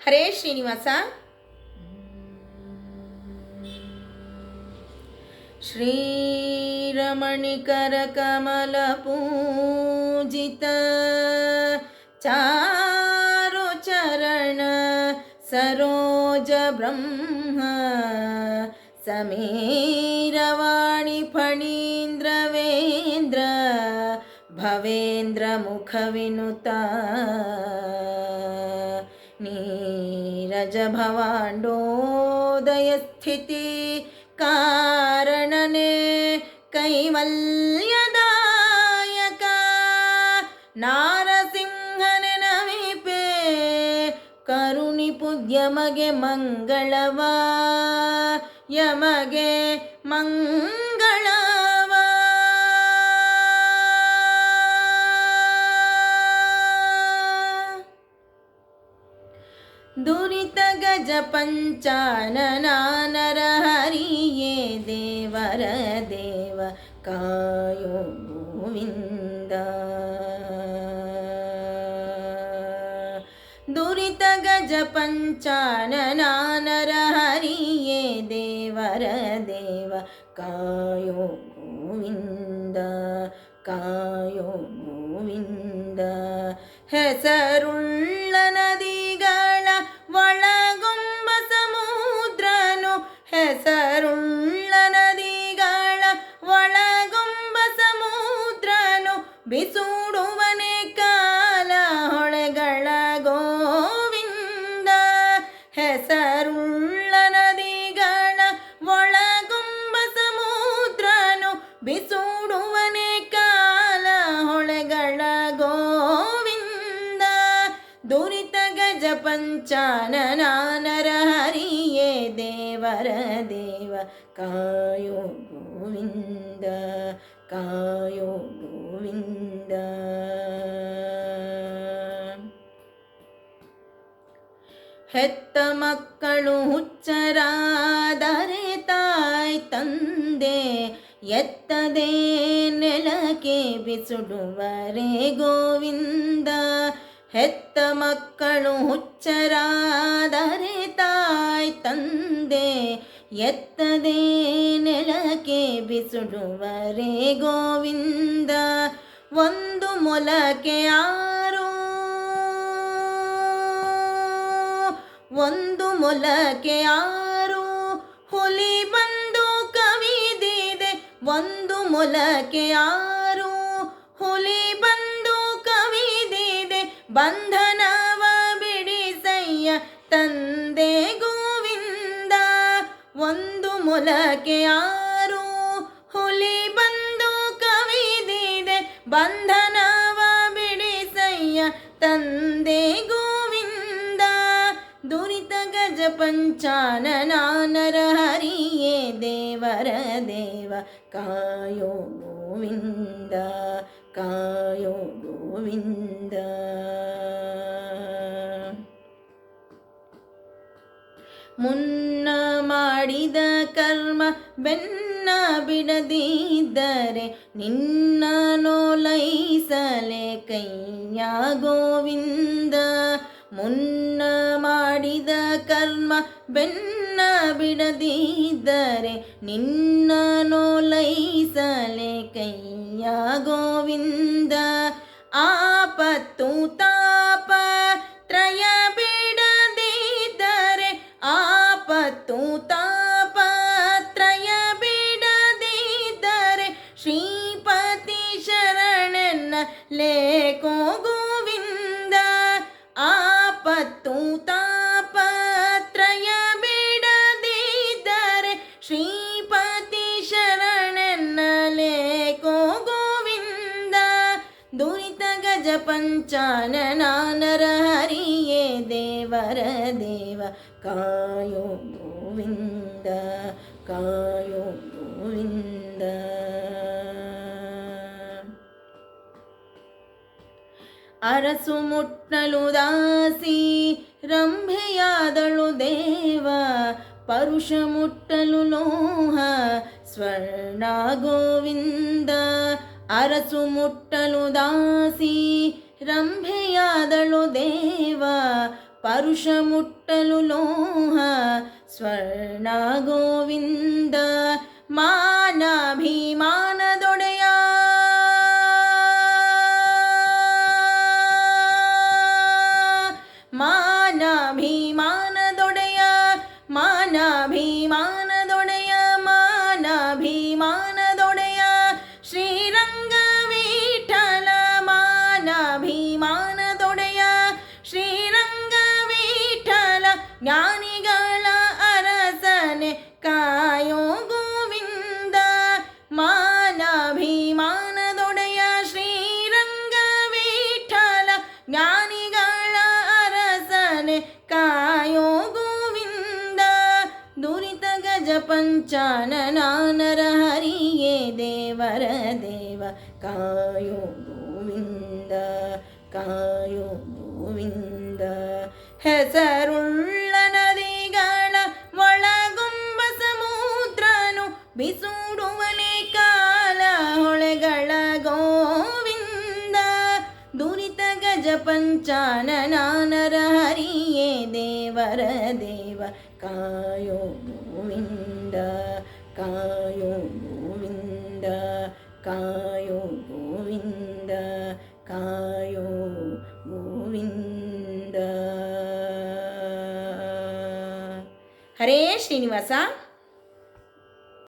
ಹರೇ ಶ್ರೀನಿವಾಸ श्रीरमणिकरकमलपूजित चारुचरण सरोज ब्रह्म समीरवाणि फणीन्द्रवेन्द्र भवेन्द्रमुखविनुता नीरजभवाण्डोदयस्थिति कारणने कैवल्यदायका। नारतिंहनमिपे करुणिपुद्यमगे मङ्गलवा। यमगे मङ्ग गज पञ्चाननानर देवर देव कायो गोविन्द। दुरित गज पञ्चाननानर देवर देव कायो गोविन्द। कायो गोविन्द। हे ಬಿಸುಡುವನೆ ಕಾಲ ಹೊಳೆಗಳ ಗೋವಿಂದ, ಹೆಸರುಳ್ಳ ನದಿಗಳ ಒಳಗುಂಬ ಸಮುದ್ರನು ಬಿಸೂಡುವನೆ ಕಾಲ ಹೊಳೆಗಳ ಗೋವಿಂದ, ದುರಿತ ಗಜ ಪಂಚಾನನ ಹರಿಯೇ ದೇವರ ದೇವ ಕಾಯೋ ಗೋವಿಂದ. ಕಾಯೋ ಗೋವಿಂದ ಹೆತ್ತ ಮಕ್ಕಳು ಹುಚ್ಚರಾದರೆ ತಾಯ್ ತಂದೆ ಎತ್ತದೇ ನೆಲಕ್ಕೆ ಬಿಸುಡುವರೆ ಗೋವಿಂದ. ಹೆತ್ತ ಮಕ್ಕಳು ಹುಚ್ಚರಾದರೆ ತಾಯ್ ತಂದೆ ಎತ್ತದೇ ನೆಲಕ್ಕೆ ಬಿಸುಡುವರೆ ಗೋವಿಂದ, ಒಂದು ಮೊಲಕೆ ಆರು. ಒಂದು ಮೊಲಕೆ ಆರು. ಹುಲಿ ಬಂದು ಕವಿದಿದೆ, ಒಂದು ಮೊಲಕೆ ಆರು. ಹುಲಿ ಬಂದು ಕವಿದಿದೆ, ಬಂಧನವ ಬಿಡಿಸಯ್ಯ ತಂದೆಗೂ ಒಂದು ಮೊಲಕೆ ಆರು ಹುಲಿ ಬಂದು ಕವಿದಿದೆ, ಬಂಧನವ ಬಿಡಿಸಯ್ಯ ತಂದೆ ಗೋವಿಂದ. ದುರಿತ ಗಜ ಪಂಚಾನನ ಹರಿಯೇ ದೇವರ ದೇವ, ಕಾಯೋ ಗೋವಿಂದ ಕಾಯೋ ಗೋವಿಂದ. ಮುನ್ನ ಮಾಡಿದ ಕರ್ಮ ಬೆನ್ನ ಬಿಡದಿದ್ದರೆ ನಿನ್ನ ನೋಲೈಸಲೆ ಕೈಯ ಗೋವಿಂದ. ಮುನ್ನ ಮಾಡಿದ ಕರ್ಮ ಬೆನ್ನ ಬಿಡದಿದ್ದರೆ ನಿನ್ನ ನೋಲೈಸಲೆ ಕೈಯ ಗೋವಿಂದ. श्रीपति शरणन लेको गोविन्द। आपत्तु तापत्रय बिडदिदरे श्रीपति शरणन लेको गोविन्द। दुरितगज पञ्चाननानर हरि देवर। ಪಂಚಾನನ ಹರಿಯೇ ದೇವರ ದೇವ ಕಾಯೋ ಗೋವಿಂದ ಕಾಯೋ ಗೋವಿಂದ ಅರಸು ಮುಟ್ಟಲು ದಾಸಿ ರಂಭೆಯಾದಳು ದೇವ ಪರುಷ ಮುಟ್ಟಲು ಲೋಹ ಸ್ವರ್ಣ ಗೋವಿಂದ ಅರಸು ಮುಟ್ಟಲು ದಾಸಿ ರಂಭೆಯಾದಳು ದೇವ పరుషముట్టలు లోహ స్వర్ణ గోవింద మానా ಗಜ ಪಂಚಾನನಾನರ ಹರಿಯೇ ದೇವರ ದೇವ ಕಾಯೋ ಗೋವಿಂದ ಕಾಯೋ ಗೋವಿಂದ ಹೆಸರುಳ್ಳ ನದಿಗಳ ಒಳಗುಂಬ ಸಮುದ್ರನು ಬಿಸುಡುವನೆ ಕಾಲ ಹೊಳೆಗಳ ಗೋವಿಂದ ದುರಿತ ಗಜ ಪಂಚಾನನಾನರ ಹರಿಯೇ ದೇವರ ದೇವ ಕಾಯೋ ಗೋವಿಂದ గోవింద కాయో గోవింద కాయో గోవింద కాయో గోవింద. హరే శ్రీనివాస.